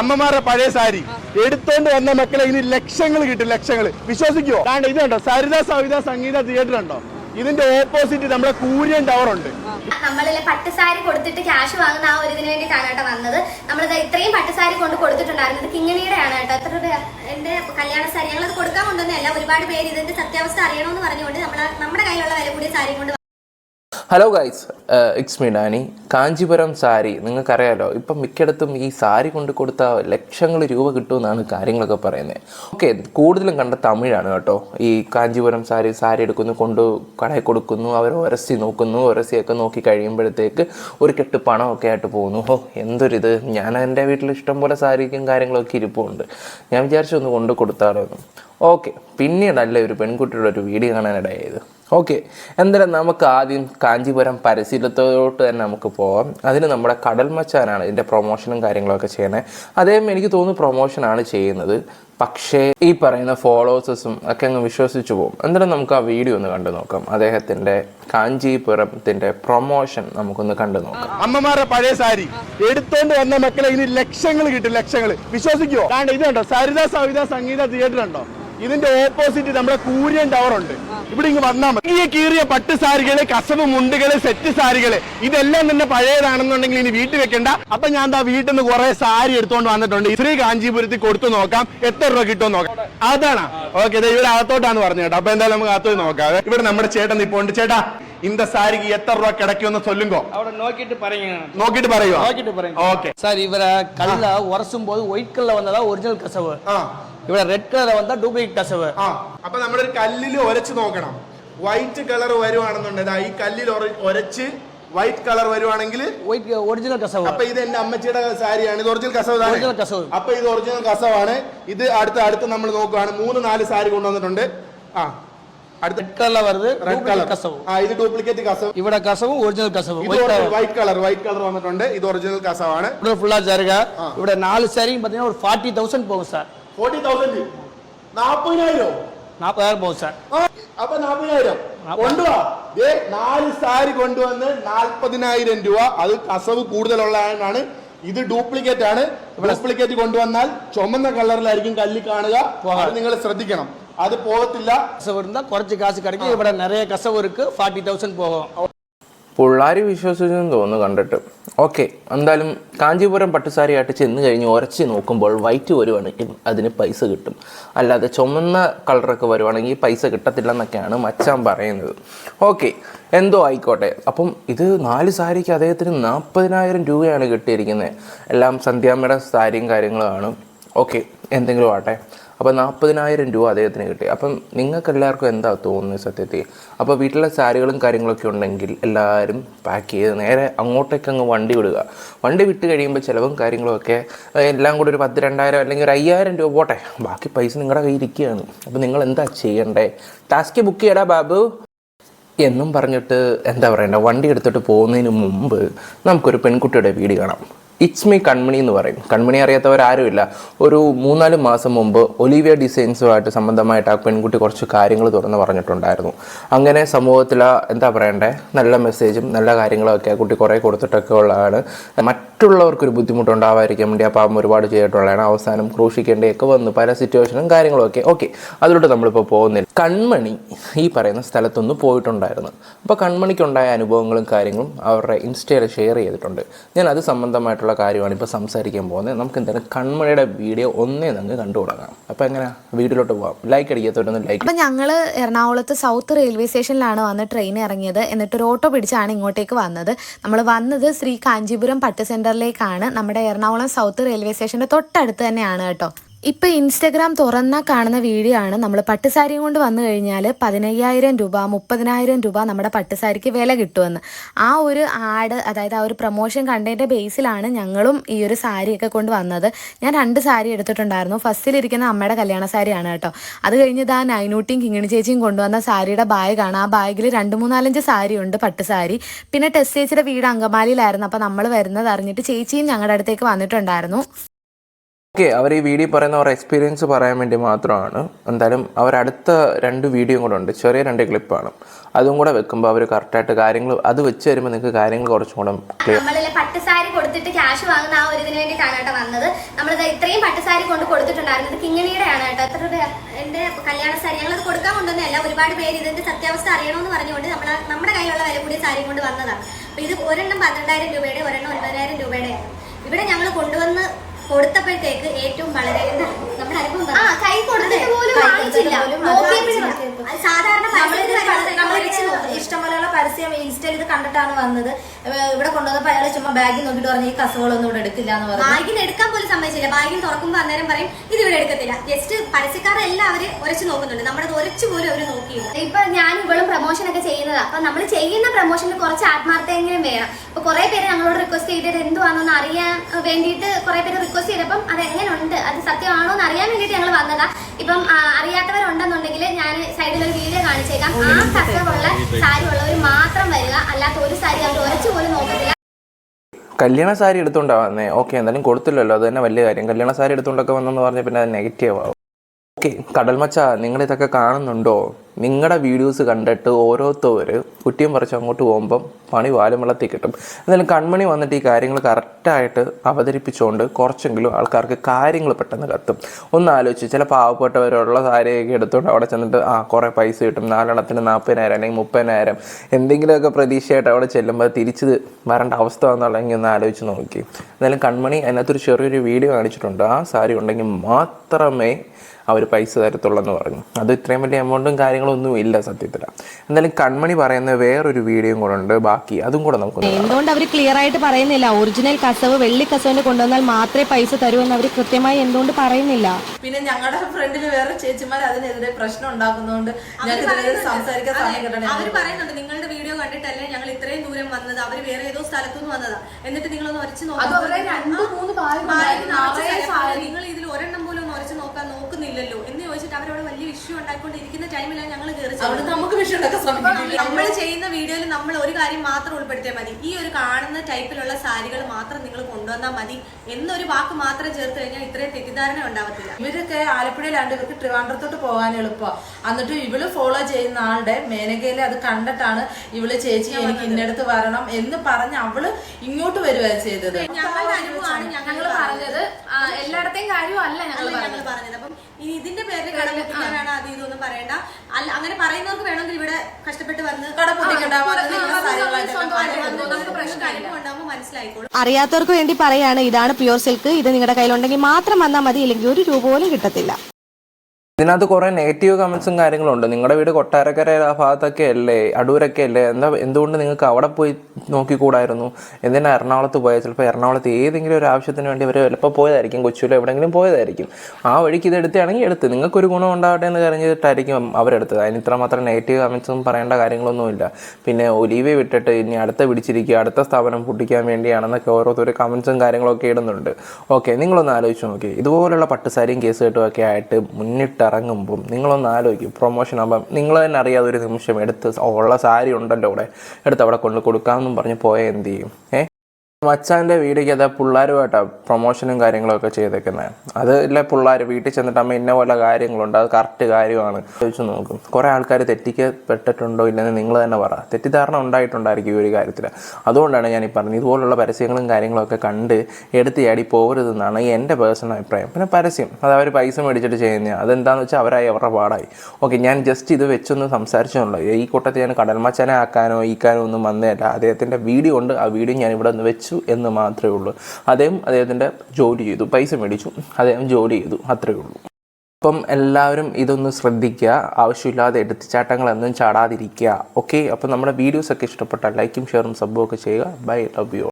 അമ്മമാരുടെ പഴയ സാരി. എടുത്തോണ്ട് വന്ന മക്കളെ ഇനി ലക്ഷങ്ങൾ കിട്ടും ലക്ഷങ്ങൾ വിശ്വസിക്കുവോ കാരണം ഇത് കണ്ടോ? സരിത സവിത സംഗീത തിയേറ്റർ ഉണ്ടോ? ഇതിന്റെ ഓപ്പോസിറ്റ് നമ്മുടെ കൂര്യൻ ടവർ ഉണ്ട്. നമ്മളിലെ പട്ടുസാരി കൊടുത്തിട്ട് ക്യാഷ് വാങ്ങുന്ന ആ ഒരു ഇതിന് വേണ്ടിയിട്ടാണ് കേട്ടോ വന്നത്. നമ്മളിത് ഇത്രയും പട്ടുസാരി കൊണ്ട് കൊടുത്തിട്ടുണ്ടായിരുന്നത് കിങ്ങിണിയുടെ ആണ് കേട്ടോ. എത്ര രൂപ എന്റെ കല്യാണ സാരി. ഞങ്ങളത് കൊടുക്കാൻ കൊണ്ടുവന്നല്ല ഒരുപാട് പേര് ഇതിന്റെ സത്യാവസ്ഥ അറിയണമെന്ന് പറഞ്ഞുകൊണ്ട് നമ്മളെ നമ്മുടെ കയ്യിലുള്ള വില കൂടിയ സാരി കൊണ്ട് hello guys it's me Dani Kanchipuram sari നിങ്ങൾക്കറിയാലോ? ഇപ്പം മിക്കയിടത്തും ഈ സാരി കൊണ്ട് കൊടുത്ത ലക്ഷങ്ങൾ രൂപ കിട്ടുമെന്നാണ് കാര്യങ്ങളൊക്കെ പറയുന്നത്. ഓക്കെ കൂടുതലും കണ്ട തമിഴാണ് കേട്ടോ. ഈ കാഞ്ചിപുരം സാരി സാരി എടുക്കുന്നു കൊണ്ട് കടയിൽ കൊടുക്കുന്നു അവർ ഒരസി നോക്കുന്നു ഒരസിയൊക്കെ നോക്കി കഴിയുമ്പോഴത്തേക്ക് ഒരു കെട്ട് പണമൊക്കെ ആയിട്ട് പോകുന്നു. ഓ എന്തൊരിത്? ഞാൻ എന്റെ വീട്ടിൽ ഇഷ്ടം പോലെ സാരിക്കും കാര്യങ്ങളൊക്കെ ഇരിപ്പുണ്ട്. ഞാൻ വിചാരിച്ചു ഒന്ന് കൊണ്ട് കൊടുത്താലോ ഓക്കെ പിന്നീടല്ലേ ഒരു പെൺകുട്ടിയുടെ ഒരു വീഡിയോ കാണാനിടയായത്. ഓക്കെ. എന്തായാലും നമുക്ക് ആദ്യം കാഞ്ചീപുരം പരിശീലനത്തോട്ട് തന്നെ നമുക്ക് പോവാം. അതിന് നമ്മുടെ കടൽ മച്ചാനാണ് ഇതിന്റെ പ്രൊമോഷനും കാര്യങ്ങളൊക്കെ ചെയ്യുന്നത്. അദ്ദേഹം എനിക്ക് തോന്നുന്നു പ്രൊമോഷനാണ് ചെയ്യുന്നത്. പക്ഷേ ഈ പറയുന്ന ഫോളോവേഴ്സും ഒക്കെ അങ്ങ് വിശ്വസിച്ചു പോകും. എന്തായാലും നമുക്ക് ആ വീഡിയോ ഒന്ന് കണ്ടു നോക്കാം. അദ്ദേഹത്തിന്റെ കാഞ്ചീപുരത്തിന്റെ പ്രൊമോഷൻ നമുക്കൊന്ന് കണ്ടു നോക്കാം. അമ്മമാരുടെ പഴയ സാരി. എടുത്തോണ്ട് വന്ന മക്കളെ ഇനി ലക്ഷങ്ങൾ കിട്ടും ലക്ഷങ്ങൾ. വിശ്വസിക്കുവോ? കാരണം ഇത് കണ്ടോ സരിത സവിത സംഗീത തിയേറ്റർ ഉണ്ടോ? ഇതിന്റെ ഓപ്പോസിറ്റ് നമ്മുടെ കൂര്യൻ ടവർ ഉണ്ട്. ഇവിടെ ഇങ്ങ് വന്നാൽ മതി ഈ കീറിയ പട്ട് സാരികള് കസവ് മുണ്ടുകള് സെറ്റ് സാരികള് ഇതെല്ലാം തന്നെ പഴയതാണെന്നുണ്ടെങ്കിൽ ഇനി വീട്ടിൽ വെക്കണ്ട അപ്പൊ ഞാൻ ദാ വീട്ടിൽ നിന്ന് കുറെ സാരി എടുത്തോണ്ട് വന്നിട്ടുണ്ട് ശ്രീ കാഞ്ചീപുരത്തിൽ കൊടുത്തു നോക്കാം എത്ര രൂപ കിട്ടുമെന്ന് നോക്കാം അതാണ് ഓക്കെ ഇവിടെ അകത്തോട്ടാണ് പറഞ്ഞത് കേട്ടോ അപ്പൊ എന്തായാലും നമുക്ക് അകത്തോട്ട് നോക്കാം ഇവിടെ നമ്മുടെ ചേട്ടൻ നിപ്പോണ്ട് ചേട്ടാ இந்த സാരിക്ക് എത്ര രൂപ കിടക്കുമെന്ന് சொல்லுங்க அவரை நோக்கிட்டு பாருங்க നോക്കിട്ട് പറയുമോ நோக்கிட்டு பாருங்க ഓക്കെ சார் இவரை கல்ல உரசும் போது ஒயிட் கல்ல வந்ததா ஒரிஜினல் கசவு ആ இவரை ரெட் கலர்ல வந்தா டூப்ளிகேட் கசவு ആ അപ്പൊ നമ്മളൊരു കല്ലിൽ ഒരച്ച് നോക്കണം വൈറ്റ് കളർ വരുവാണെന്നുണ്ടെങ്കിൽ ഈ കല്ലിൽ ഒര- ഒരച്ച് വൈറ്റ് കളർ വരുവാണെങ്കിൽ ஒயிட் ஒரிஜினல் கசவு അപ്പൊ ഇത് എന്റെ അമ്മച്ചിയുടെ സാരിയാണ് ഇത് ഒറിജിനൽ കസവ് താനെ? Original കസവ്. അപ്പൊ ഇത് ഒറിജിനൽ കസവാണ് ഇത് അടുത്ത അടുത്ത് നമ്മൾ നോക്കുകയാണ് മൂന്ന് നാല് സാരി കൊണ്ടുവന്നിട്ടുണ്ട് ആ അടുത്ത ரெட் கலர்ல வருது റെഡ് കളർ டூப்ளிகேட் கசவு ആ ഇത് ഡ്യൂപ്ലിക്കേറ്റ് കസവ് இவட கசவும் ஒரிஜினல் கசவு ഇത് വൈറ്റ് കളർ വൈറ്റ് കളർ വന്നിട്ടുണ്ട് ഇത് ഒറിജിനൽ കസവാണ് ஃபுல்லா சாருங்க இவட நாலு சாரியும் பாத்தீங்கன்னா ஒரு ஃபார்ட்டி தௌசண்ட் போகும் சார் ഫോർട്ടി തൗസൻഡ് നാപ്പതിനായിരം நாற்பதாயிரம் போகும் சார் ആ, അപ്പൊ നാപ്പതിനായിരം കൊണ്ടുവാ ദേ നാല് സാരി കൊണ്ടുവന്ന് നാൽപ്പതിനായിരം രൂപ അത് കസവ് കൂടുതലുള്ളതാണ് ഇത് ഡ്യൂപ്ലിക്കേറ്റ് ആണ് ഡ്യൂപ്ലിക്കേറ്റ് കൊണ്ടുവന്നാൽ ചുമന്ന കളറിലായിരിക്കും കല്ല് കാണുക അത് നിങ്ങൾ ശ്രദ്ധിക്കണം അത് പോകത്തില്ല கசவு இருந்தா குறைச்சு காசு கிடைக்கும் இவட நிறைய கசவு இருக்கு ஃபார்ட்டி தௌசண்ட் போகும் പിള്ളാരി വിശ്വസിച്ചെന്ന് തോന്നുന്നു കണ്ടിട്ട്. ഓക്കെ എന്തായാലും കാഞ്ചീപുരം പട്ടുസാരിയായിട്ട് ചെന്ന് കഴിഞ്ഞ് ഉരച്ച് നോക്കുമ്പോൾ വൈറ്റ് വരുവാണെങ്കിൽ അതിന് പൈസ കിട്ടും. അല്ലാതെ ചുമന്ന കളറൊക്കെ വരുവാണെങ്കിൽ പൈസ കിട്ടത്തില്ലെന്നൊക്കെയാണ് മച്ചാൻ പറയുന്നത്. ഓക്കെ എന്തോ ആയിക്കോട്ടെ. അപ്പം ഇത് നാല് സാരിക്ക് അദ്ദേഹത്തിന് നാൽപ്പതിനായിരം രൂപയാണ് കിട്ടിയിരിക്കുന്നത്. എല്ലാം സന്ധ്യാമ്മയുടെ സാരിയും കാര്യങ്ങളുമാണ് ഓക്കെ എന്തെങ്കിലും ആട്ടെ അപ്പോൾ നാൽപ്പതിനായിരം രൂപ അദ്ദേഹത്തിന് കിട്ടി. അപ്പം നിങ്ങൾക്ക് എല്ലാവർക്കും എന്താ തോന്നുന്നത് സത്യത്തിൽ? അപ്പോൾ വീട്ടിലെ സാരികളും കാര്യങ്ങളൊക്കെ ഉണ്ടെങ്കിൽ എല്ലാവരും പാക്ക് ചെയ്ത് നേരെ അങ്ങോട്ടേക്ക് അങ്ങ് വണ്ടി വിടുക. വണ്ടി വിട്ട് കഴിയുമ്പോൾ ചിലവും കാര്യങ്ങളൊക്കെ എല്ലാം കൂടി ഒരു പത്ത് രണ്ടായിരം അല്ലെങ്കിൽ ഒരു അയ്യായിരം രൂപ പോട്ടെ. ബാക്കി പൈസ നിങ്ങളുടെ കയ്യിൽ ഇരിക്കുകയാണ്. അപ്പോൾ നിങ്ങൾ എന്താ ചെയ്യണ്ടേ? ടാസ്ക് ബുക്ക് ചെയ്യടാ ബാബു. എന്നും പറഞ്ഞിട്ട് എന്താ പറയണ്ട? വണ്ടി എടുത്തിട്ട് പോകുന്നതിന് മുമ്പ് നമുക്കൊരു പെൺകുട്ടിയുടെ വീട് കാണാം. ഇറ്റ്സ് മീ കൺമണി എന്ന് പറയും. കൺമണി അറിയാത്തവരാരുമില്ല. ഒരു മൂന്നാൽ മാസം മുമ്പ് ഒലിവിയ ഡിസൈൻസുമായിട്ട് സംബന്ധമായിട്ട് ആ പെൺകുട്ടി കുറച്ച് കാര്യങ്ങൾ തുറന്ന് പറഞ്ഞിട്ടുണ്ടായിരുന്നു. അങ്ങനെ സമൂഹത്തിൽ എന്താ പറയണ്ടേ നല്ല മെസ്സേജും നല്ല കാര്യങ്ങളൊക്കെ ആ കുട്ടി കുറേ കൊടുത്തിട്ടൊക്കെ ഉള്ളതാണ്. മറ്റുള്ളവർക്കൊരു ബുദ്ധിമുട്ടുണ്ടാവാതിരിക്കാൻ വേണ്ടി ആ പാവം ഒരുപാട് ചെയ്തിട്ടുള്ളതാണ്. അവസാനം ക്രൂശിക്കേണ്ടിയൊക്കെ വന്ന്. പല സിറ്റുവേഷനും കാര്യങ്ങളൊക്കെ ഓക്കെ അതിലോട്ട് നമ്മളിപ്പോൾ പോകുന്നില്ല. കൺമണി ഈ പറയുന്ന സ്ഥലത്തൊന്ന് പോയിട്ടുണ്ടായിരുന്നു. അപ്പോൾ കൺമണിക്കുണ്ടായ അനുഭവങ്ങളും കാര്യങ്ങളും അവരുടെ ഇൻസ്റ്റയിൽ ഷെയർ ചെയ്തിട്ടുണ്ട്. ഞാൻ അത് സംബന്ധമായിട്ടുള്ള കാര്യമാണ് ഇപ്പോൾ സംസാരിക്കാൻ പോകുന്നത്. നമുക്ക് എന്തായാലും കൺമണിയുടെ വീഡിയോ ഒന്നേ നമുക്ക് കണ്ടു തുടങ്ങാം. അപ്പോൾ എങ്ങനെ? വീട്ടിലോട്ട് പോകാം ലൈക്ക് അടിക്കാത്തവരൊന്ന് ലൈക്ക് അപ്പോൾ ഞങ്ങൾ എറണാകുളത്ത് സൗത്ത് റെയിൽവേ സ്റ്റേഷനിലാണ് വന്ന് ട്രെയിൻ ഇറങ്ങിയത്. എന്നിട്ട് ഒരു ഓട്ടോ പിടിച്ചാണ് ഇങ്ങോട്ടേക്ക് വന്നത്. നമ്മൾ വന്നത് ശ്രീ കാഞ്ചീപുരം പട്ട് സെന്ററിലേക്കാണ് നമ്മുടെ എറണാകുളം സൗത്ത് റെയിൽവേ സ്റ്റേഷന്റെ തൊട്ടടുത്ത് തന്നെയാണ് കേട്ടോ. ഇപ്പൊ ഇൻസ്റ്റഗ്രാം തുറന്നാൽ കാണുന്ന വീഡിയോ ആണ്. നമ്മൾ പട്ടുസാരി കൊണ്ട് വന്നു കഴിഞ്ഞാൽ പതിനയ്യായിരം രൂപ മുപ്പതിനായിരം രൂപ നമ്മുടെ പട്ടുസാരിക്ക് വില കിട്ടുമെന്ന്. ആ ഒരു ആഡ് അതായത് ആ ഒരു പ്രൊമോഷൻ കണ്ടതിന്റെ ബേസിലാണ് ഞങ്ങളും ഈ ഒരു സാരിയൊക്കെ കൊണ്ട് വന്നത്. ഞാൻ രണ്ട് സാരി എടുത്തിട്ടുണ്ടായിരുന്നു. ഫസ്റ്റിലിരിക്കുന്ന അമ്മയുടെ കല്യാണ സാരിയാണ് കേട്ടോ. അത് കഴിഞ്ഞ് ഇതാ നൈനൂട്ടിയും കിങ്ങിണി ചേച്ചിയും കൊണ്ടുവന്ന സാരിയുടെ ബാഗാണ്. ആ ബാഗിൽ രണ്ട് മൂന്നാലഞ്ച് സാരി ഉണ്ട് പട്ടുസാരി പിന്നെ ടെസ്റ്റ് ചേച്ചിയുടെ വീട് അങ്കമാലിയിലായിരുന്നു. അപ്പോൾ നമ്മൾ വരുന്നത് അറിഞ്ഞിട്ട് ചേച്ചിയും ഞങ്ങളുടെ അടുത്തേക്ക് വന്നിട്ടുണ്ടായിരുന്നു. ഓക്കെ അവർ ഈ വീഡിയോ പറയുന്ന അവരുടെ എക്സ്പീരിയൻസ് പറയാൻ വേണ്ടി മാത്രമാണ്. എന്തായാലും അവർ അടുത്ത രണ്ട് വീഡിയോ കൂടെ ഉണ്ട്. ചെറിയ രണ്ട് ക്ലിപ്പാണ് അതും കൂടെ വെക്കുമ്പോൾ അവർ കറക്റ്റായിട്ട് കാര്യങ്ങൾ അത് വെച്ച് വരുമ്പോൾ നിങ്ങൾക്ക് കാര്യങ്ങൾ കുറച്ചും കൂടെ ക്ലിയർ പട്ടുസാരി കൊടുത്തിട്ട് ക്യാഷ് വാങ്ങുന്ന ആ ഒരു ഇതിന് വേണ്ടിയിട്ടാണ് കേട്ടോ വന്നത്. നമ്മളിത് ഇത്രയും പട്ടുസാരി കൊണ്ട് കൊടുത്തിട്ടുണ്ടായിരുന്നത് കിങ്ങിണിയുടെ ആണ് കേട്ടോ. എത്ര എന്റെ കല്യാണ സാരി. ഞങ്ങളത് കൊടുക്കാൻ കൊണ്ടൊന്നുമല്ല ഒരുപാട് പേര് ഇതിന്റെ സത്യാവസ്ഥ അറിയണമെന്ന് പറഞ്ഞുകൊണ്ട് നമ്മൾ നമ്മുടെ കയ്യിലുള്ള വില കൂടിയ സാരി കൊണ്ട് വന്നതാണ് അപ്പൊ ഇത് ഒരെണ്ണം പന്ത്രണ്ടായിരം രൂപയുടെ ഒരെണ്ണം ഒൻപതിനായിരം രൂപയുടെ ഇവിടെ ഞങ്ങൾ കൊണ്ടുവന്ന് കൊടുത്തപ്പോഴത്തേക്ക് ഏറ്റവും വളരെ നമ്മുടെ അനുഭവം പറ. കൈ കൊടുത്തിട്ട് പോലും വാങ്ങിച്ചില്ല. സാധാരണ പരസ്യം ഇൻസ്റ്റയിൽ ഇത് കണ്ടിട്ടാണ് വന്നത്. ഇവിടെ കൊണ്ടുവന്നപ്പോ അയാൾ ചുമ്മാ ബാഗിൽ നോക്കിട്ട് പറഞ്ഞു ഈ കസുകളൊന്നും ഇവിടെ എടുക്കില്ല എന്ന് പറഞ്ഞു. ബാഗിൽ എടുക്കാൻ പോലും സമ്മതിച്ചില്ല. ബാഗിൽ തുറക്കുമ്പോൾ അന്നേരം പറയും ഇത് ഇവിടെ എടുക്കത്തില്ല. ജസ്റ്റ് പരസ്യക്കാരെല്ലാം അവർ ഉരച്ചു നോക്കുന്നുണ്ട്. നമ്മുടെ ഉരച്ചു പോലും അവർ നോക്കിയില്ല. ഇപ്പൊ ഞാൻ ഇവളും പ്രൊമോഷൻ ഒക്കെ ചെയ്യുന്നതാ. അപ്പൊ നമ്മൾ ചെയ്യുന്ന പ്രൊമോഷനിൽ കുറച്ച് ആത്മാർത്ഥയെങ്കിലും വേണം. ഇപ്പൊ കുറെ പേര് ഞങ്ങളോട് റിക്വസ്റ്റ് ചെയ്തിട്ട് എന്തുവാണെന്ന് അറിയാൻ വേണ്ടിയിട്ട് കുറെ പേര് റിക്വസ്റ്റ് ചെയ്തപ്പം അത് എങ്ങനെയുണ്ട് അത് സത്യമാണോ എന്ന് അറിയാൻ വേണ്ടിയിട്ട് ഞങ്ങൾ വന്നതാ ഇപ്പം അറിയാത്തവരുണ്ടെന്നുണ്ടെങ്കിൽ ഞാൻ സൈഡിൽ ഒരു വീഡിയോ കാണിച്ചേക്കാം ആ കസവുള്ള സാരി ഉള്ളവർ മാത്രം വരിക. അല്ലാത്ത ഒരു സാരി അവർ ഉരച്ചു പോലും നോക്കത്തില്ല. കല്യാണ സാരി എടുത്തുകൊണ്ടാണ് വന്നേ? ഓക്കെ എന്തായാലും കൊടുത്തില്ലല്ലോ. അത് തന്നെ വലിയ കാര്യം. കല്യാണ സാരി എടുത്തുകൊണ്ടൊക്കെ വന്നെന്ന് പറഞ്ഞാൽ പിന്നെ അത് നെഗറ്റീവ് ആവും. ഓക്കെ കടൽമച്ച നിങ്ങൾ ഇതൊക്കെ കാണുന്നുണ്ടോ? നിങ്ങളുടെ വീഡിയോസ് കണ്ടിട്ട് ഓരോരുത്തവർ കുറ്റിയും പറിച്ച് അങ്ങോട്ട് പോകുമ്പം പണി വാലും കിട്ടും. എന്തായാലും കൺമണി വന്നിട്ട് ഈ കാര്യങ്ങൾ കറക്റ്റായിട്ട് അവതരിപ്പിച്ചുകൊണ്ട് കുറച്ചെങ്കിലും ആൾക്കാർക്ക് കാര്യങ്ങൾ പെട്ടെന്ന് കത്തും. ഒന്ന് ആലോചിച്ച് ചില പാവപ്പെട്ടവരുള്ള സാരിയൊക്കെ എടുത്തുകൊണ്ട് അവിടെ ചെന്നിട്ട് ആ കുറേ പൈസ കിട്ടും. നാലെണ്ണത്തിന് നാൽപ്പതിനായിരം അല്ലെങ്കിൽ മുപ്പതിനായിരം. എന്തെങ്കിലുമൊക്കെ പ്രതീക്ഷയായിട്ട് അവിടെ ചെല്ലുമ്പോൾ തിരിച്ച് വരേണ്ട അവസ്ഥ എന്നുള്ളതെങ്കിൽ ഒന്ന് ആലോചിച്ച് നോക്കി. എന്തായാലും കൺമണി അതിനകത്തൊരു ചെറിയൊരു വീഡിയോ കാണിച്ചിട്ടുണ്ട്. ആ സാരി ഉണ്ടെങ്കിൽ മാത്രമേ അവർ പൈസ തരത്തുള്ളൂ എന്ന് പറഞ്ഞു. അത് ഇത്രയും വലിയ എമൗണ്ടും കാര്യങ്ങളൊന്നും ഇല്ല സത്യത്തിൽ എന്തായാലും കൺമണി പറയുന്ന വേറൊരു വീഡിയോയും കൂടെ ഉണ്ട്. ബാക്കി അതും കൂടെ നമുക്ക് എന്തുകൊണ്ട് അവർ ക്ലിയർ ആയിട്ട് പറയുന്നില്ല? ഒറിജിനൽ കസവ് വെള്ളി കസവിന് കൊണ്ടുവന്നാൽ മാത്രമേ പൈസ തരൂ എന്ന് അവർ കൃത്യമായി എന്തുകൊണ്ട് പറയുന്നില്ല? പിന്നെ ഞങ്ങളുടെ ഫ്രണ്ടിൽ വേറെ ചേച്ചിമാർ അതിനെതിരെ പ്രശ്നം ഉണ്ടാക്കുന്നതുകൊണ്ട് ഞങ്ങൾക്ക് സംസാരിക്കാൻ സമയം കിട്ടണം പറയുന്നുണ്ട്. നിങ്ങളുടെ വീഡിയോ കണ്ടിട്ടല്ലേ ഞങ്ങൾ ഇത്രയും ദൂരം വന്നത്? അവർ വേറെ ഏതോ സ്ഥലത്തുനിന്ന് വന്നതാ. എന്നിട്ട് നിങ്ങളൊന്ന് ഉരച്ചു നിങ്ങൾ ഇതിൽ ഒരെണ്ണം പോലും ഉരച്ചു എന്ന് ചോദിച്ചിട്ട് അവരവിടെ വലിയ ഇഷ്യൂ ഉണ്ടായിക്കൊണ്ടിരിക്കുന്ന ടൈമിലാണ് ഞങ്ങൾ കയറി നമുക്ക് വിഷയം ഉണ്ടാക്കാൻ നമ്മൾ ചെയ്യുന്ന വീഡിയോയിൽ നമ്മൾ ഒരു കാര്യം മാത്രം ഉൾപ്പെടുത്തിയാൽ മതി. ഈ ഒരു കാണുന്ന ടൈപ്പിലുള്ള സാരികൾ മാത്രം നിങ്ങൾ കൊണ്ടുവന്നാൽ മതി എന്നൊരു വാക്ക് മാത്രം ചേർത്ത് കഴിഞ്ഞാൽ ഇത്രയും തെറ്റിദ്ധാരണ ഉണ്ടാവത്തില്ല. ഇവരൊക്കെ ആലപ്പുഴയിലാണ്ട് ഇവർക്ക് ട്രിവാൻഡ്രത്തോട്ട് പോകാൻ എളുപ്പമാണ് എന്നിട്ട് ഇവൾ ഫോളോ ചെയ്യുന്ന ആളുടെ മേനകയിലെ അത് കണ്ടിട്ടാണ് ഇവൾ ചേച്ചി എനിക്ക് ഇന്നടുത്ത് വരണം എന്ന് പറഞ്ഞ് അവൾ ഇങ്ങോട്ട് വരുവാ ചെയ്തത്. ഞങ്ങളുടെ അനുഭവമാണ് ഞങ്ങൾ പറഞ്ഞത് എല്ലായിടത്തെയും കാര്യമല്ല അല്ല ഞങ്ങൾ പറഞ്ഞത് അപ്പം ഇനി ഇതിന്റെ പേരിൽ കട ഇതൊന്നും പറയണ്ട. അല്ല അങ്ങനെ പറയുന്നവർക്ക് വേണമെങ്കിൽ ഇവിടെ കഷ്ടപ്പെട്ട് വന്ന് ഉണ്ടാകുമ്പോൾ മനസ്സിലായിക്കോളും. അറിയാത്തവർക്ക് വേണ്ടി പറയാണ് ഇതാണ് പ്യുവർ സിൽക്ക്. ഇത് നിങ്ങളുടെ കയ്യിലുണ്ടെങ്കിൽ മാത്രം വന്നാൽ മതി ഇല്ലെങ്കിൽ ഒരു രൂപ പോലും കിട്ടത്തില്ല. ഇതിനകത്ത് കുറേ നെഗറ്റീവ് കമൻസും കാര്യങ്ങളും ഉണ്ട്. നിങ്ങളുടെ വീട് കൊട്ടാരക്കര ഭാഗത്തൊക്കെ അല്ലേ? അടൂരൊക്കെ അല്ലേ? എന്താ എന്തുകൊണ്ട് നിങ്ങൾക്ക് അവിടെ പോയി നോക്കിക്കൂടായിരുന്നു? എന്തിനാ എറണാകുളത്ത് പോയാൽ ചിലപ്പോൾ എറണാകുളത്ത് ഏതെങ്കിലും ഒരു ആവശ്യത്തിന് വേണ്ടി അവർ ചിലപ്പോൾ പോയതായിരിക്കും. കൊച്ചിയിലോ എവിടെയെങ്കിലും പോയതായിരിക്കും. ആ വഴിക്ക് ഇത് എടുത്താണെങ്കിൽ എടുത്ത്. നിങ്ങൾക്കൊരു ഗുണം ഉണ്ടാവട്ടെ എന്ന് കരഞ്ഞിട്ടായിരിക്കും അവരെടുത്തത്. അതിന് ഇത്രമാത്രം നെഗറ്റീവ് കമൻസും പറയേണ്ട കാര്യങ്ങളൊന്നുമില്ല പിന്നെ ഒലീവെ വിട്ടിട്ട് ഇനി അടുത്ത പിടിച്ചിരിക്കുക അടുത്ത സ്ഥാപനം പൊട്ടിക്കാൻ വേണ്ടിയാണെന്നൊക്കെ ഓരോരുത്തർ കമൻസും കാര്യങ്ങളൊക്കെ ഇടുന്നുണ്ട്. ഓക്കെ നിങ്ങളൊന്ന് ആലോചിച്ച് നോക്കി ഇതുപോലുള്ള പട്ടുസാരിയും കേസ് ആയിട്ട് ഒക്കെ മുന്നിട്ടിറങ്ങുമ്പം നിങ്ങളൊന്ന് ആലോചിക്കും. പ്രൊമോഷൻ ആകുമ്പം നിങ്ങൾ തന്നെ അറിയാതെ ഒരു നിമിഷം എടുത്ത് ഉള്ള സാരി ഉണ്ടല്ലോ അവിടെ എടുത്ത് അവിടെ കൊണ്ട് കൊടുക്കാമെന്നും പറഞ്ഞ് പോയാൽ എന്ത് ചെയ്യും? ഏ? മച്ചാന്റെ വീടിക്ക് അതാ പിള്ളേരുമായിട്ടാണ് പ്രൊമോഷനും കാര്യങ്ങളൊക്കെ ചെയ്തേക്കുന്നത് അത് ഇല്ല പിള്ളേർ വീട്ടിൽ ചെന്നിട്ട് അമ്മ ഇന്ന പോലെ കാര്യങ്ങളുണ്ട് അത് കറക്റ്റ് കാര്യമാണ്. ചോദിച്ചു നോക്കും. കുറേ ആൾക്കാർ തെറ്റിക്കപ്പെട്ടിട്ടുണ്ടോ ഇല്ലെന്ന് നിങ്ങൾ തന്നെ പറ. തെറ്റിദ്ധാരണ ഉണ്ടായിട്ടുണ്ടായിരിക്കും ഈ ഒരു കാര്യത്തിൽ അതുകൊണ്ടാണ് ഞാൻ ഈ പറഞ്ഞത്. ഇതുപോലുള്ള പരസ്യങ്ങളും കാര്യങ്ങളൊക്കെ കണ്ട് എടുത്ത് ചാടി പോകരുതെന്നാണ് എന്റെ പേഴ്സണൽ അഭിപ്രായം. പിന്നെ പരസ്യം. അത് അവർ പൈസ മേടിച്ചിട്ട് ചെയ്യുന്നത് അതെന്താണെന്ന് വെച്ചാൽ അവരായി അവരുടെ പാടായി. ഓക്കെ ഞാൻ ജസ്റ്റ് ഇത് വെച്ചൊന്ന് സംസാരിച്ചുള്ളൂ ഈ കൂട്ടത്തിൽ ഞാൻ കടൽമച്ചനെ ആക്കാനോ ഈക്കാനോ ഒന്നും വന്നതല്ല. അദ്ദേഹത്തിന്റെ വീഡിയോ ഉണ്ട്. ആ വീഡിയോ ഞാൻ ഇവിടെ നിന്ന് വെച്ചു എന്ന് മാത്രമേ ഉള്ളൂ. അദ്ദേഹം അദ്ദേഹത്തിന്റെ ജോലി ചെയ്തു പൈസ മേടിച്ചു അദ്ദേഹം ജോലി ചെയ്തു അത്രയേ ഉള്ളൂ. അപ്പം എല്ലാവരും ഇതൊന്ന് ശ്രദ്ധിക്കുക ആവശ്യമില്ലാതെ എടുത്തുചാട്ടങ്ങളൊന്നും ചാടാതിരിക്കുക. ഓക്കെ അപ്പം നമ്മുടെ വീഡിയോസൊക്കെ ഇഷ്ടപ്പെട്ടാൽ ലൈക്കും ഷെയറും സബ്ബും ഒക്കെ ചെയ്യുക. Bye love you